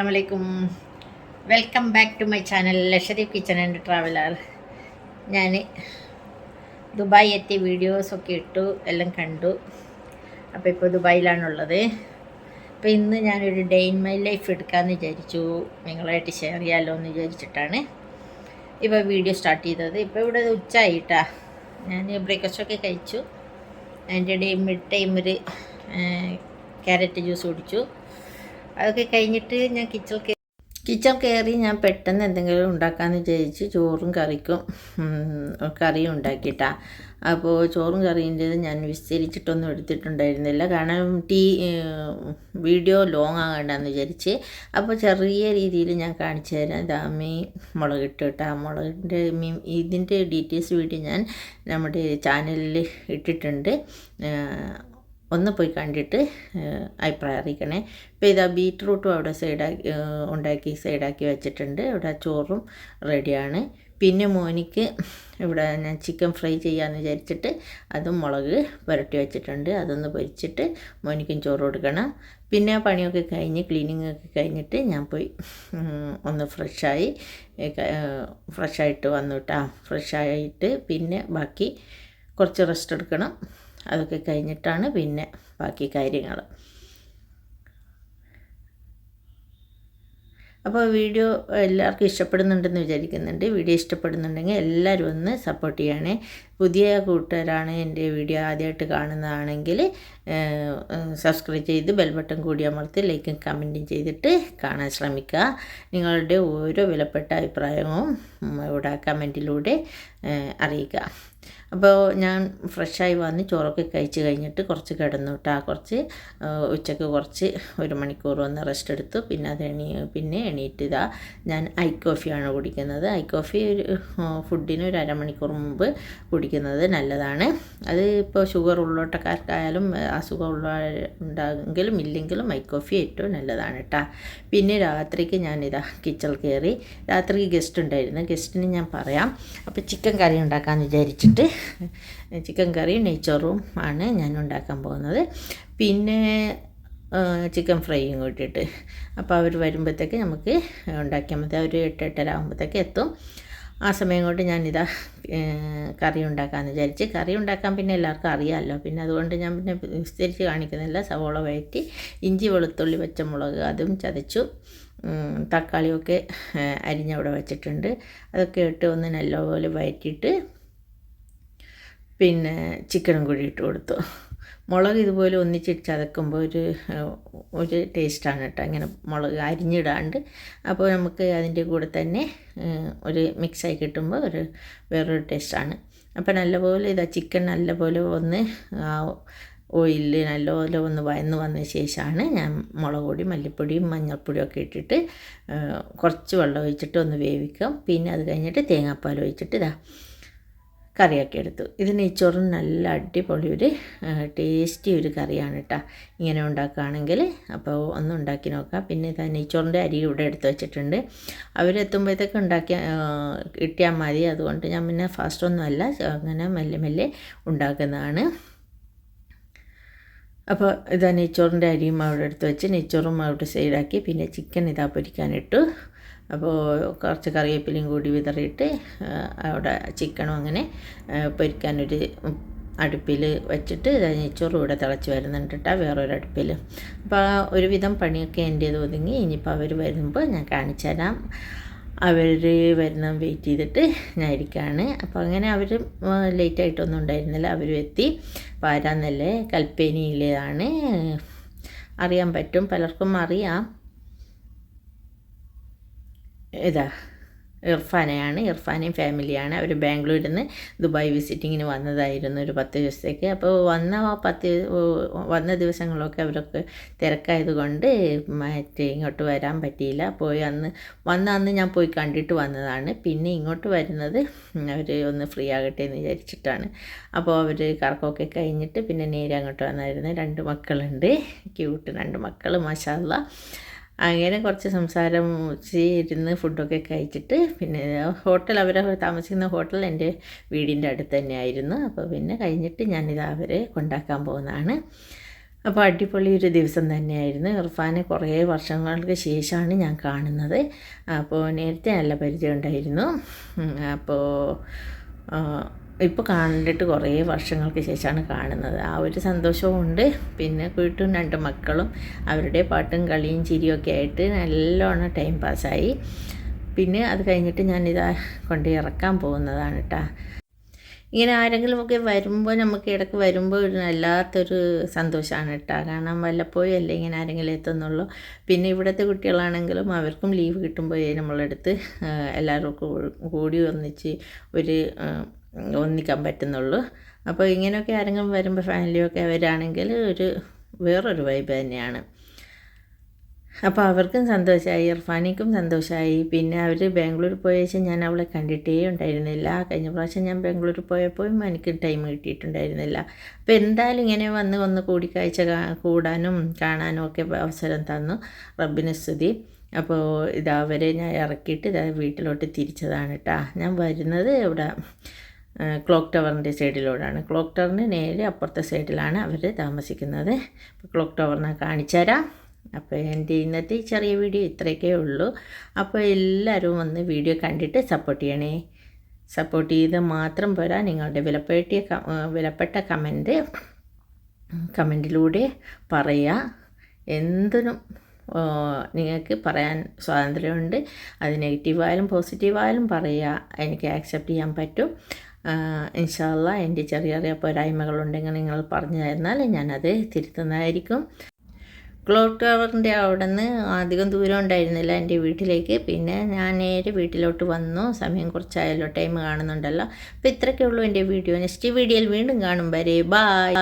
അസ്സാം വലൈക്കും welcome back to my channel Lakshadweep kitchen and traveller ഞാൻ ദുബായ് എത്തിയ വീഡിയോസൊക്കെ ഇട്ടു എല്ലാം കണ്ടു. അപ്പോൾ ഇപ്പോൾ ദുബായിലാണുള്ളത്. അപ്പോൾ ഇന്ന് ഞാനൊരു ഡേ ഇൻ മൈ ലൈഫ് എടുക്കാമെന്ന് വിചാരിച്ചു. നിങ്ങളായിട്ട് ഷെയർ ചെയ്യാമല്ലോ എന്ന് വിചാരിച്ചിട്ടാണ്. ഇപ്പോൾ വീഡിയോ സ്റ്റാർട്ട് ചെയ്തത്. ഇപ്പോൾ ഇവിടെ ഉച്ചയായിട്ടാ ഞാൻ ബ്രേക്ക്ഫാസ്റ്റൊക്കെ കഴിച്ചു. അതിന്റെ ഇടയിൽ മിഡ് ടൈമിൽ ക്യാരറ്റ് ജ്യൂസ് കുടിച്ചു. അതൊക്കെ കഴിഞ്ഞിട്ട് ഞാൻ കിച്ചൺ കിച്ചൺ കയറി ഞാൻ പെട്ടെന്ന് എന്തെങ്കിലും ഉണ്ടാക്കാമെന്ന് വിചാരിച്ച് ചോറും കറിക്കും. കറിയും ഉണ്ടാക്കിയിട്ടാ. അപ്പോൾ ചോറും കറീന്റേത് ഞാൻ വിസ്തരിച്ചിട്ടൊന്നും എടുത്തിട്ടുണ്ടായിരുന്നില്ല. കാരണം ടീ വീഡിയോ ലോങ് ആകണ്ടെന്ന് വിചാരിച്ച്. അപ്പോൾ ചെറിയ രീതിയിൽ ഞാൻ കാണിച്ചു തരാം. ദാമി മുളകിട്ട് കേട്ടോ. മുളകിന്റെ മീൻ ഇതിന്റെ ഡീറ്റെയിൽസ് വീഡിയോ ഞാൻ നമ്മുടെ ചാനലിൽ ഇട്ടിട്ടുണ്ട്. ഒന്ന് പോയി കണ്ടിട്ട് അഭിപ്രായം അറിയിക്കണേ. ഇപ്പോൾ ഇതാ ബീറ്റ്റൂട്ടും അവിടെ സൈഡാക്കി ഉണ്ടാക്കി സൈഡാക്കി വെച്ചിട്ടുണ്ട്. ഇവിടെ ചോറും റെഡിയാണ്. പിന്നെ മോനിക്ക് ഇവിടെ ഞാൻ ചിക്കൻ ഫ്രൈ ചെയ്യാമെന്ന് വിചാരിച്ചിട്ട് അതും മുളക് പുരട്ടി വെച്ചിട്ടുണ്ട്. അതൊന്ന് പൊരിച്ചിട്ട് മോനിക്കും ചോറ് കൊടുക്കണം. പിന്നെ പണിയൊക്കെ കഴിഞ്ഞ് ക്ലീനിങ് ഒക്കെ കഴിഞ്ഞിട്ട് ഞാൻ പോയി ഒന്ന് ഫ്രഷായി ഫ്രഷായിട്ട് വന്നു കേട്ടോ ഫ്രഷായിട്ട് പിന്നെ ബാക്കി കുറച്ച് റെസ്റ്റ് എടുക്കണം. അതൊക്കെ കഴിഞ്ഞിട്ടാണ് പിന്നെ ബാക്കി കാര്യങ്ങൾ. അപ്പോൾ വീഡിയോ എല്ലാവർക്കും ഇഷ്ടപ്പെടുന്നുണ്ടെന്ന് വിചാരിക്കുന്നുണ്ട്. വീഡിയോ ഇഷ്ടപ്പെടുന്നുണ്ടെങ്കിൽ എല്ലാവരും ഒന്ന് സപ്പോർട്ട് ചെയ്യണേ. പുതിയ കൂട്ടുകാരാണ് എന്റെ വീഡിയോ ആദ്യമായിട്ട് കാണുന്നതാണെങ്കിൽ സബ്സ്ക്രൈബ് ചെയ്ത് ബെൽ ബട്ടൺ കൂടി അമർത്തി ലൈക്കും കമന്റും ചെയ്തിട്ട് കാണാൻ ശ്രമിക്കുക. നിങ്ങളുടെ ഓരോ വിലപ്പെട്ട അഭിപ്രായവും ഇവിടെ കമന്റിലൂടെ അറിയിക്കുക. അപ്പോൾ ഞാൻ ഫ്രഷായി വന്ന് ചോറൊക്കെ കഴിച്ച് കഴിഞ്ഞിട്ട് കുറച്ച് കിടന്നു കേട്ടോ. കുറച്ച് ഉച്ചയ്ക്ക് കുറച്ച് ഒരു മണിക്കൂർ ഒന്ന് റെസ്റ്റ് എടുത്തു. പിന്നെ അത് എണീ പിന്നെ എണീറ്റ് ഇതാ ഞാൻ ഐ കോഫിയാണ് കുടിക്കുന്നത്. ഐ കോഫി ഒരു ഫുഡിന് ഒരു അരമണിക്കൂർ മുമ്പ് കുടിക്കുന്നത് നല്ലതാണ്. അത് ഇപ്പോൾ ഷുഗർ ഉള്ളോട്ടക്കാർക്കായാലും അസുഖമുള്ള ഉണ്ടാകുമെങ്കിലും ഇല്ലെങ്കിലും ഐ കോഫി ഏറ്റവും നല്ലതാണ് കേട്ടോ. പിന്നെ രാത്രിക്ക് ഞാനിതാ കിച്ചൺ കയറി രാത്രിക്ക് ഗസ്റ്റ് ഉണ്ടായിരുന്നു. ഗസ്റ്റിന് ഞാൻ പറയാം. അപ്പോൾ ചിക്കൻ കറി ഉണ്ടാക്കാമെന്ന് വിചാരിച്ചിട്ട് ചിക്കൻ കറിയും നെയ്ച്ചോറും ആണ് ഞാൻ ഉണ്ടാക്കാൻ പോകുന്നത്. പിന്നെ ചിക്കൻ ഫ്രൈയും കൂട്ടിയിട്ട് അപ്പോൾ അവർ വരുമ്പോഴത്തേക്ക് നമുക്ക് ഉണ്ടാക്കിയാൽ മതി. അവർ എട്ട് എട്ടര ആകുമ്പോഴത്തേക്ക് എത്തും. ആ സമയം കൊണ്ട് ഞാനിതാ കറി ഉണ്ടാക്കാമെന്ന് വിചാരിച്ച് കറി ഉണ്ടാക്കാൻ പിന്നെ എല്ലാവർക്കും അറിയാമല്ലോ. പിന്നെ അതുകൊണ്ട് ഞാൻ പിന്നെ വിസ്തരിച്ച് കാണിക്കുന്നില്ല. സവോള വഴറ്റി ഇഞ്ചി വെളുത്തുള്ളി പച്ചമുളക് അതും ചതച്ചു. തക്കാളിയൊക്കെ അരിഞ്ഞവിടെ വെച്ചിട്ടുണ്ട്. അതൊക്കെ ഇട്ട് ഒന്ന് നല്ലപോലെ വഴറ്റിയിട്ട് പിന്നെ ചിക്കനും കൂടി ഇട്ട് കൊടുത്തു. മുളക് ഇതുപോലെ ഒന്നിച്ചിട്ട് ചതക്കുമ്പോൾ ഒരു ഒരു ടേസ്റ്റാണ് കേട്ടോ. ഇങ്ങനെ മുളക് അരിഞ്ഞിടാണ്ട് അപ്പോൾ നമുക്ക് അതിന്റെ കൂടെ തന്നെ ഒരു മിക്സായി കിട്ടുമ്പോൾ ഒരു വേറൊരു ടേസ്റ്റാണ് അപ്പോൾ നല്ലപോലെ ഇതാ ചിക്കൻ നല്ലപോലെ ഒന്ന് ഓയിലിൽ നല്ലപോലെ ഒന്ന് വയന്ന് വന്ന ശേഷമാണ് ഞാൻ മുളക് പൊടി മല്ലിപ്പൊടിയും മഞ്ഞൾപ്പൊടിയും ഒക്കെ ഇട്ടിട്ട് കുറച്ച് വെള്ളം ഒഴിച്ചിട്ട് ഒന്ന് വേവിക്കും. പിന്നെ അത് കഴിഞ്ഞിട്ട് തേങ്ങാപ്പാൽ ഒഴിച്ചിട്ട് ഇതാ കറിയാക്കി എടുത്തു. ഇത് നെയ്ച്ചോറിന് നല്ല അടിപൊളി ഒരു ടേസ്റ്റി ഒരു കറിയാണ് കേട്ടോ ഇങ്ങനെ ഉണ്ടാക്കുകയാണെങ്കിൽ അപ്പോൾ ഒന്ന് ഉണ്ടാക്കി നോക്കാം. പിന്നെ ഇതാ നെയ്ച്ചോറിന്റെ അരി ഇവിടെ എടുത്ത് വെച്ചിട്ടുണ്ട്. അവരെത്തുമ്പോഴത്തേക്ക് ഉണ്ടാക്കിയ കിട്ടിയാൽ മതി. അതുകൊണ്ട് ഞാൻ പിന്നെ ഫാസ്റ്റ് ഒന്നുമല്ല അങ്ങനെ മെല്ലെ മെല്ലെ ഉണ്ടാക്കുന്നതാണ്. അപ്പോൾ ഇതാ നെയ്ച്ചോറിന്റെ അരിയും അവിടെ എടുത്ത് വെച്ച് നെയ്ച്ചോറും അവിടെ സൈഡാക്കി പിന്നെ ചിക്കൻ ഇതാ പൊരിക്കാനിട്ടു അപ്പോൾ കുറച്ച് കറിവേപ്പിലയും കൂടി വിതറിയിട്ട് അവിടെ ചിക്കനും അങ്ങനെ പൊരിക്കാനൊരു അടുപ്പിൽ വെച്ചിട്ട് നെയ്ച്ചോറ് ഇവിടെ തിളച്ച് വരുന്നുണ്ട് കേട്ടോ വേറൊരു അടുപ്പിൽ. അപ്പോൾ ഒരുവിധം പണിയൊക്കെ എന്റേത് ഒതുങ്ങി ഇനിയിപ്പോൾ അവർ വരുമ്പോൾ ഞാൻ കാണിച്ചു തരാം. അവർ വരുന്ന വെയിറ്റ് ചെയ്തിട്ട് ഞാൻ ഇരിക്കുകയാണ്. അപ്പോൾ അങ്ങനെ അവർ ലേറ്റായിട്ടൊന്നും ഉണ്ടായിരുന്നില്ല. അവരും എത്തി. പാരാന്നല്ലേ കൽപ്പേനിയിലാണ്. അറിയാൻ പറ്റും പലർക്കും അറിയാം. ഇതാ ഇർഫാനയാണ് ഇർഫാനയും ഫാമിലിയാണ്. അവർ ബാംഗ്ലൂരിൽ നിന്ന് ദുബായ് വിസിറ്റിങ്ങിന് വന്നതായിരുന്നു ഒരു പത്ത് ദിവസത്തേക്ക്. അപ്പോൾ വന്ന പത്ത് വന്ന ദിവസങ്ങളൊക്കെ അവരൊക്കെ തിരക്കായതുകൊണ്ട് മറ്റേ ഇങ്ങോട്ട് വരാൻ പറ്റിയില്ല. പോയി അന്ന് വന്ന അന്ന് ഞാൻ പോയി കണ്ടിട്ട് വന്നതാണ്. പിന്നെ ഇങ്ങോട്ട് വരുന്നത് അവർ ഒന്ന് ഫ്രീ ആകട്ടെ എന്ന് വിചാരിച്ചിട്ടാണ്. അപ്പോൾ അവർ കറക്കമൊക്കെ കഴിഞ്ഞിട്ട് പിന്നെ നേരെ അങ്ങോട്ട് വന്നായിരുന്നു. രണ്ട് മക്കളുണ്ട് ക്യൂട്ട് രണ്ട് മക്കൾ മഷാല്ല അങ്ങനെ കുറച്ച് സംസാരം ഇരുന്ന് ഫുഡൊക്കെ കഴിച്ചിട്ട് പിന്നെ ഹോട്ടൽ അവർ താമസിക്കുന്ന ഹോട്ടൽ എന്റെ വീടിന്റെ അടുത്ത് തന്നെയായിരുന്നു. അപ്പോൾ പിന്നെ കഴിഞ്ഞിട്ട് ഞാനിത് അവരെ കൊണ്ടാക്കാൻ പോകുന്നതാണ്. അപ്പോൾ അടിപൊളി ഒരു ദിവസം തന്നെയായിരുന്നു. ഇർഫാനെ കുറേ വർഷങ്ങൾക്ക് ശേഷമാണ് ഞാൻ കാണുന്നത്. അപ്പോൾ നേരത്തെ നല്ല പരിചയം ഉണ്ടായിരുന്നു. അപ്പോൾ ഇപ്പോൾ കണ്ടിട്ട് കുറേ വർഷങ്ങൾക്ക് ശേഷമാണ് കാണുന്നത്. ആ ഒരു സന്തോഷവും ഉണ്ട് പിന്നെ വീട്ടും രണ്ട് മക്കളും അവരുടെ പാട്ടും കളിയും ചിരിയൊക്കെ ആയിട്ട് നല്ലോണം ടൈം പാസ്സായി പിന്നെ അത് കഴിഞ്ഞിട്ട് ഞാനിതാ കൊണ്ട് ഇറക്കാൻ പോകുന്നതാണ് കേട്ടോ ഇങ്ങനെ ആരെങ്കിലുമൊക്കെ വരുമ്പോൾ നമുക്ക് ഇടയ്ക്ക് വരുമ്പോൾ ഒരു വല്ലാത്തൊരു സന്തോഷമാണ് കേട്ടോ കാരണം വല്ലപ്പോഴും അല്ലേ ഇങ്ങനെ ആരെങ്കിലും എത്തുന്നുള്ളൂ. പിന്നെ ഇവിടുത്തെ കുട്ടികളാണെങ്കിലും അവർക്കും ലീവ് കിട്ടുമ്പോഴേ നമ്മളെടുത്ത് എല്ലാവർക്കും കൂടി ഒന്നിച്ച് ഒരു ഒന്നിക്കാൻ പറ്റുന്നുള്ളൂ. അപ്പോൾ ഇങ്ങനെയൊക്കെ ആരെങ്കിലും വരുമ്പോൾ ഫാമിലിയൊക്കെ വരാണെങ്കിൽ ഒരു വേറൊരു വൈബ് തന്നെയാണ്. അപ്പോൾ അവർക്കും സന്തോഷമായി ഇർഫാനിക്കും സന്തോഷമായി പിന്നെ അവർ ബാംഗ്ലൂർ പോയ ശേഷം ഞാൻ അവളെ കണ്ടിട്ടേ ഉണ്ടായിരുന്നില്ല. കഴിഞ്ഞ പ്രാവശ്യം ഞാൻ ബാംഗ്ലൂർ പോയപ്പോഴും എനിക്ക് ടൈം കിട്ടിയിട്ടുണ്ടായിരുന്നില്ല. അപ്പോൾ എന്തായാലും ഇങ്ങനെ വന്ന് ഒന്ന് കൂടിക്കാഴ്ച കൂടാനും കാണാനും ഒക്കെ അവസരം തന്നു റബ്ബിന് സ്തുതി. അപ്പോൾ ഇതാ അവരെ ഞാൻ ഇറക്കിയിട്ട് ഇതാ വീട്ടിലോട്ട് തിരിച്ചതാണ് കേട്ടോ. ഞാൻ വരുന്നത് ഇവിടെ ക്ലോക്ക് ടവറിന്റെ സൈഡിലൂടെയാണ്. ക്ലോക്ക് ടവറിന് നേരെ അപ്പുറത്തെ സൈഡിലാണ് അവർ താമസിക്കുന്നത്. ക്ലോക്ക് ടവറിനെ കാണിച്ചു തരാം. അപ്പോൾ എന്റെ ഇന്നത്തെ ചെറിയ വീഡിയോ ഇത്രയൊക്കെ ഉള്ളൂ. അപ്പോൾ എല്ലാവരും വന്ന് വീഡിയോ കണ്ടിട്ട് സപ്പോർട്ട് ചെയ്യണേ. സപ്പോർട്ട് ചെയ്ത് മാത്രം പോരാ നിങ്ങളുടെ വിലപ്പെട്ടിയ വിലപ്പെട്ട കമന്റ് കമന്റിലൂടെ പറയുക. എന്തിനും നിങ്ങൾക്ക് പറയാൻ സ്വാതന്ത്ര്യമുണ്ട്. അത് നെഗറ്റീവായാലും പോസിറ്റീവായാലും പറയുക. എനിക്ക് ആക്സെപ്റ്റ് ചെയ്യാൻ പറ്റും. ഇൻഷാല്ല എന്റെ ചെറിയ ചെറിയ പോരായ്മകളുണ്ടെങ്കിൽ നിങ്ങൾ പറഞ്ഞു തന്നാൽ ഞാനത് തിരുത്തുന്നതായിരിക്കും. ക്ലോക്ക് ടവറിന്റെ അവിടെ നിന്ന് അധികം ദൂരം ഉണ്ടായിരുന്നില്ല എന്റെ വീട്ടിലേക്ക്. പിന്നെ ഞാൻ നേരെ വീട്ടിലോട്ട് വന്നു. സമയം കുറച്ചായല്ലോ ടൈം കാണുന്നുണ്ടല്ലോ. അപ്പോൾ ഇത്രയൊക്കെ ഉള്ളൂ എന്റെ വീഡിയോ. നെക്സ്റ്റ് വീഡിയോയിൽ വീണ്ടും കാണും വരെ. ബായ്